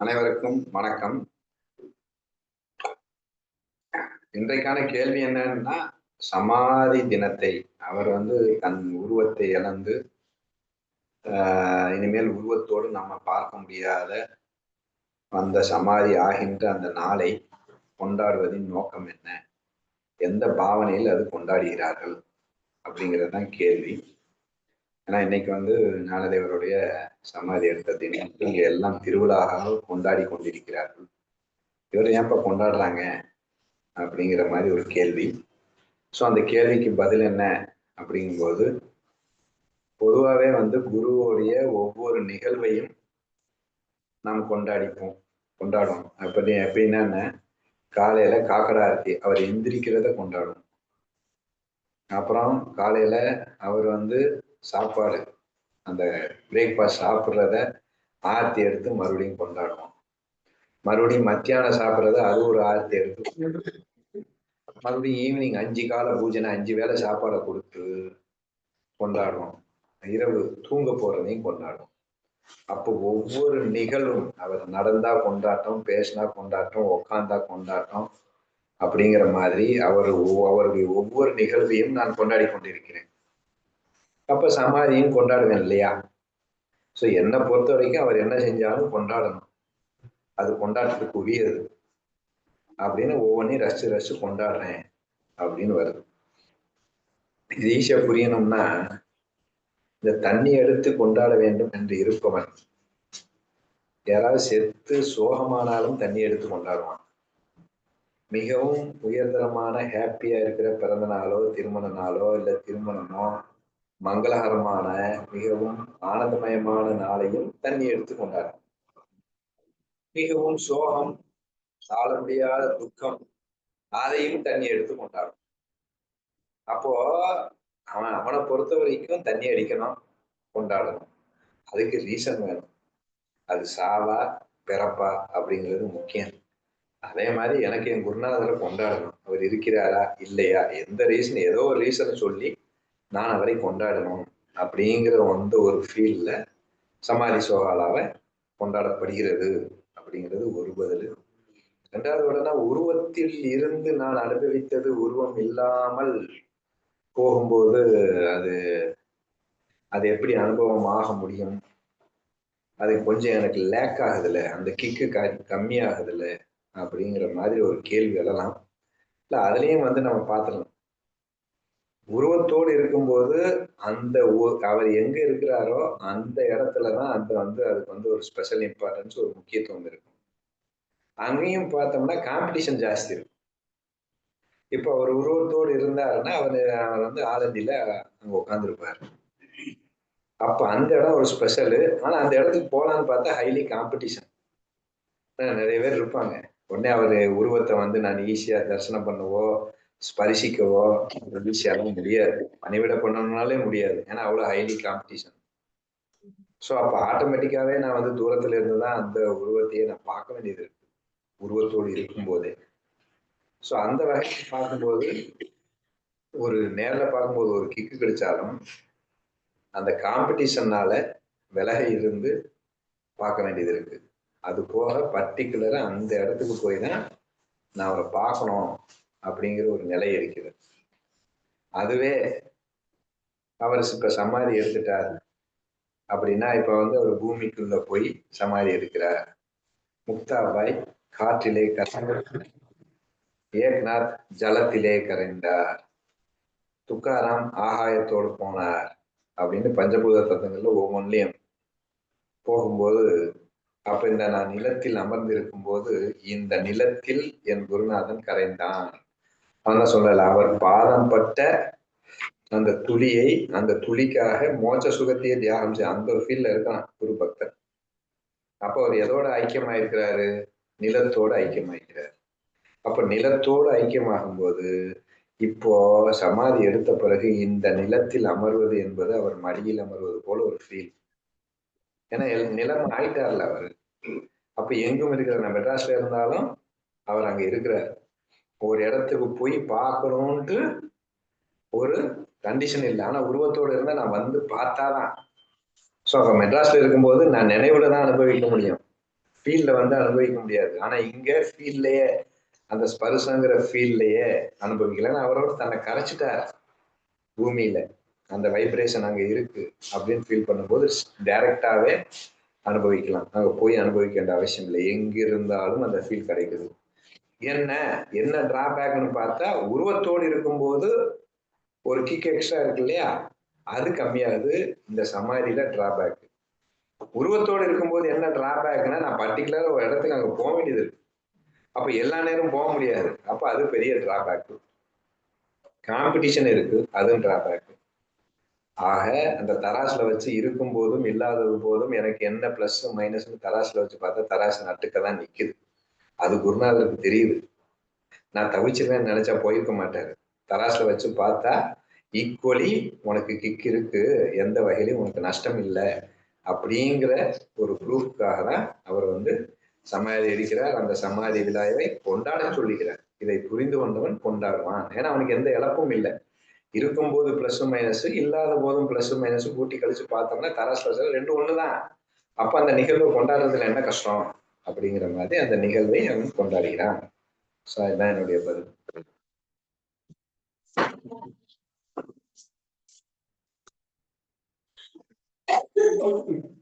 அனைவருக்கும் வணக்கம். இன்றைக்கான கேள்வி என்னன்னா சமாதி தினத்தை அவர் வந்து தன் உருவத்தை இழந்து இனிமேல் உருவத்தோடு நம்ம பார்க்க முடியாத அந்த சமாதி ஆகின்ற அந்த நாளை கொண்டாடுவதின் நோக்கம் என்ன? எந்த பாவனையில் அது கொண்டாடுகிறார்கள்? அப்படிங்கிறது தான் கேள்வி. ஏன்னா இன்னைக்கு வந்து ஞானதேவருடைய சமாதி எடுத்த தினம் இங்க எல்லாம் திருவிழாக கொண்டாடி கொண்டிருக்கிறார்கள். இவர் ஏன்ப்பா கொண்டாடுறாங்க? அப்படிங்கிற மாதிரி ஒரு கேள்வி. ஸோ அந்த கேள்விக்கு பதில் என்ன? அப்படிங்கும்போது பொதுவாகவே வந்து குருவோடைய ஒவ்வொரு நிகழ்வையும் நாம் கொண்டாடிப்போம் கொண்டாடுவோம். அப்படி எப்படின்னா காலையில காக்கடா இருக்கு அவர் எந்திரிக்கிறத கொண்டாடும் அப்புறம் காலையில அவர் வந்து சாப்பாடு. அந்த பிரேக்ஃபாஸ்ட் சாப்பிட்றத ஆர்த்தி எடுத்து மறுபடியும் கொண்டாடுவோம் மறுபடியும் மத்தியானம் சாப்பிட்றத அது ஒரு ஆர்த்தி எடுத்து மறுபடியும் ஈவினிங் அஞ்சு கால பூஜனை அஞ்சு வேலை சாப்பாடை கொடுத்து கொண்டாடுவோம் இரவு தூங்க போறதையும் கொண்டாடுவோம் அப்போ ஒவ்வொரு நிகழ்வும் அவர் நடந்தா கொண்டாட்டம் பேசினா கொண்டாட்டம் உக்காந்தா கொண்டாட்டம் அப்படிங்கிற மாதிரி அவர் அவருடைய ஒவ்வொரு நிகழ்வையும் நான் கொண்டாடி கொண்டிருக்கிறேன். அப்ப சமாதியும் கொண்டாடுவேன் இல்லையா? ஸோ என்னை பொறுத்த வரைக்கும் அவர் என்ன செஞ்சாலும் கொண்டாடணும். அது கொண்டாட்டத்துக்கு உரியது. அப்படின்னு ஒவ்வொன்றையும் ரசிச்சு ரசிச்சு கொண்டாடுறேன் அப்படின்னு வருது. இது ஈஸியா புரியணும்னா இந்த தண்ணி எடுத்து கொண்டாட வேண்டும் என்று இருப்பவன். யாராவது செத்து சோகமானாலும் தண்ணி எடுத்து கொண்டாடுவான். மிகவும் உயர்தரமான ஹாப்பியா இருக்கிற பிறந்த நாளோ திருமண நாளோ இல்லை திருமணமோ மங்களகரமான மிகவும் ஆனந்தமயமான நாளையும் தண்ணி எடுத்து கொண்டார். மிகவும் சோகம் சால முடியாத துக்கம் அதையும் தண்ணி எடுத்து கொண்டார். அப்போ அவன் அவனை பொறுத்த வரைக்கும் தண்ணி அடிக்கணும் கொண்டாடணும். அதுக்கு ரீசன் வேணும். அது சாவா பிறப்பா அப்படிங்கிறது முக்கியம். அதே மாதிரி எனக்கு என் குருநாதரை கொண்டாடணும். அவர் இருக்கிறாரா இல்லையா? எந்த ரீசன் ஏதோ ஒரு ரீசனை சொல்லி நான் அவரை கொண்டாடணும் அப்படிங்கிற வந்து ஒரு ஃபீல்ல சமாதி சோகாலாவை கொண்டாடப்படுகிறது அப்படிங்கிறது ஒரு பதில். ரெண்டாவது உடனே உருவத்தில் இருந்து நான் அனுபவித்தது உருவம் இல்லாமல் போகும்போது அது அது எப்படி அனுபவம் ஆக முடியும்? அது கொஞ்சம் எனக்கு லேக் ஆகுதுல அந்த கிக்கு கம்மியாகுதுல்ல அப்படிங்கிற மாதிரி ஒரு கேள்வி எழலாம். இல்லை அதுலேயும் வந்து நம்ம பார்த்துடலாம். உருவத்தோடு இருக்கும்போது அந்த அவர் எங்க இருக்கிறாரோ அந்த இடத்துலதான் அது வந்து அதுக்கு வந்து ஒரு ஸ்பெஷல் இம்பார்ட்டன்ஸ் ஒரு முக்கியத்துவம் இருக்கும். அங்கேயும் பார்த்தோம்னா காம்படிஷன் ஜாஸ்தி இருக்கும். இப்போ அவர் உருவத்தோடு இருந்தாருன்னா அவர் அவர் வந்து ஆலந்தியில அங்க உட்காந்துருப்பாரு அப்ப அந்த இடம் ஒரு ஸ்பெஷலு ஆனா அந்த இடத்துக்கு போகலான்னு பார்த்தா ஹைலி காம்படிஷன் நிறைய பேர் இருப்பாங்க. உடனே அவர் உருவத்தை வந்து நான் ஈஸியா தரிசனம் பண்ணவோ ஸ்பரிசிக்கவோ ஈஸியாகவும் முடியாது. மனைவிட பண்ணணும்னாலே முடியாது. ஏன்னா அவ்வளோ ஹைலி காம்படிஷன் ஸோ அப்போ ஆட்டோமேட்டிக்காவே நான் வந்து தூரத்துல இருந்து தான் அந்த உருவத்தையே நான் பார்க்க வேண்டியது இருக்கு. உருவத்தோடு இருக்கும்போதே. ஸோ அந்த வகையில் பார்க்கும்போது ஒரு நேரில் பார்க்கும்போது ஒரு கிக்கு கிடைச்சாலும் அந்த காம்படிஷன்னால விலகை இருந்து பார்க்க வேண்டியது இருக்கு. அது போக பர்டிகுலராக அந்த இடத்துக்கு போய் தான் நான் அவரை பார்க்கணும். அப்படிங்கிற ஒரு நிலை இருக்கிறது. அதுவே அவர் இப்ப சமாதி எடுத்துட்டார். அப்படின்னா இப்ப வந்து அவர் பூமிக்குள்ள போய் சமாதி எடுக்கிறார். முக்தாபாய் காற்றிலே கரைந்தார். ஏக்நாத் ஜலத்திலே கரைந்தார். துக்காராம் ஆகாயத்தோடு போனார் அப்படின்னு பஞ்சபூத தத்துவங்கள்ல ஒவ்வொன்றிலையும் போகும்போது அப்ப இந்த நான் நிலத்தில் அமர்ந்திருக்கும் போது இந்த நிலத்தில் என் குருநாதன் கரைந்தான். ஆனா சொல்லல. அவர் பாதம் பட்ட அந்த துளியை அந்த துளிக்காக மோச்ச சுகத்தையே தியாகம் செய்ய அந்த ஒரு ஃபீல்ல இருக்கான் குரு பக்தர் அப்ப அவர் எதோட ஐக்கியமாயிருக்கிறாரு? நிலத்தோட ஐக்கியமாயிருக்கிறார். அப்ப நிலத்தோடு ஐக்கியமாகும் போது இப்போ சமாதி எடுத்த பிறகு இந்த நிலத்தில் அமர்வது என்பது அவர் மடியில் அமர்வது போல ஒரு ஃபீல் ஏன்னா நிலம் ஆயிட்டார்ல அவர். அப்ப எங்கும் இருக்கிற மெட்ராஸ்ல இருந்தாலும் அவர் அங்க இருக்கிறார். ஒரு இடத்துக்கு போய் பார்க்கணும்ட்டு ஒரு கண்டிஷன் இல்லை. ஆனா உருவத்தோடு இருந்தா நான் வந்து பார்த்தாதான். ஸோ அப்போ மெட்ராஸ்ல இருக்கும்போது நான் நினைவுல தான் அனுபவிக்க முடியும். ஃபீல்ட்ல வந்து அனுபவிக்க முடியாது. ஆனா இங்க ஃபீல்ட்லயே அந்த ஸ்பர்சங்கிற ஃபீல்ட்லயே அனுபவிக்கலன்னு அவரோட தன்னை கரைச்சிட்டார். பூமியில. அந்த வைப்ரேஷன் அங்க இருக்கு அப்படின்னு ஃபீல் பண்ணும்போது டைரக்டாவே அனுபவிக்கலாம். அங்க போய் அனுபவிக்க வேண்டிய அவசியம் இல்லை. எங்க இருந்தாலும் அந்த ஃபீல் கிடைக்குது. என்ன என்ன டிராபேக்னு பார்த்தா உருவத்தோடு இருக்கும்போது ஒரு கிக் எக்ஸ்ட்ரா இருக்கு இல்லையா? அது கம்மியாகுது. இந்த சமாதியில டிராபேக் உருவத்தோடு இருக்கும்போது என்ன டிராபேக்னா நான் பர்டிகுலராக ஒரு இடத்துக்கு அங்கே போக வேண்டியது இருக்கு. அப்போ எல்லா நேரம் போக முடியாது. அப்போ அது பெரிய டிராபேக் காம்படிஷன் இருக்கு. அதுவும் டிராபேக் ஆக அந்த தராசில் வச்சு இருக்கும் போதும் இல்லாதது போதும் எனக்கு என்ன ப்ளஸ் மைனஸ்னு தராசில் வச்சு பார்த்தா தராசு நட்டுக்க தான் நிற்குது அது குருநாதருக்கு தெரியுது. நான் தவிச்சிருவேன் நினைச்சா போயிருக்க மாட்டாரு. தராசில் வச்சு பார்த்தா ஈக்குவலி உனக்கு கிக் இருக்கு எந்த வகையிலும் உனக்கு நஷ்டம் இல்லை அப்படிங்கிற ஒரு ப்ரூஃப்காக தான் அவர் வந்து சமாதி அடிக்கிறார். அந்த சமாதி விழாவை கொண்டாட சொல்லுகிறார். இதை புரிந்து கொண்டவன் கொண்டாடுவான். ஏன்னா அவனுக்கு எந்த இழப்பும் இல்லை. இருக்கும்போது பிளஸ் மைனஸ் இல்லாத போதும் பிளஸ் மைனஸ் கூட்டி கழிச்சு பார்த்தோம்னா தராசில் ரெண்டு ஒண்ணுதான். அப்போ அந்த நிகழ்வை கொண்டாடுறதுல என்ன கஷ்டம்? அப்படிங்கிற மாதிரி அந்த நிகழ்வை அவன் கொண்டாடுகிறான் ஸோ அதுதான் என்னுடைய பதில் Thank you.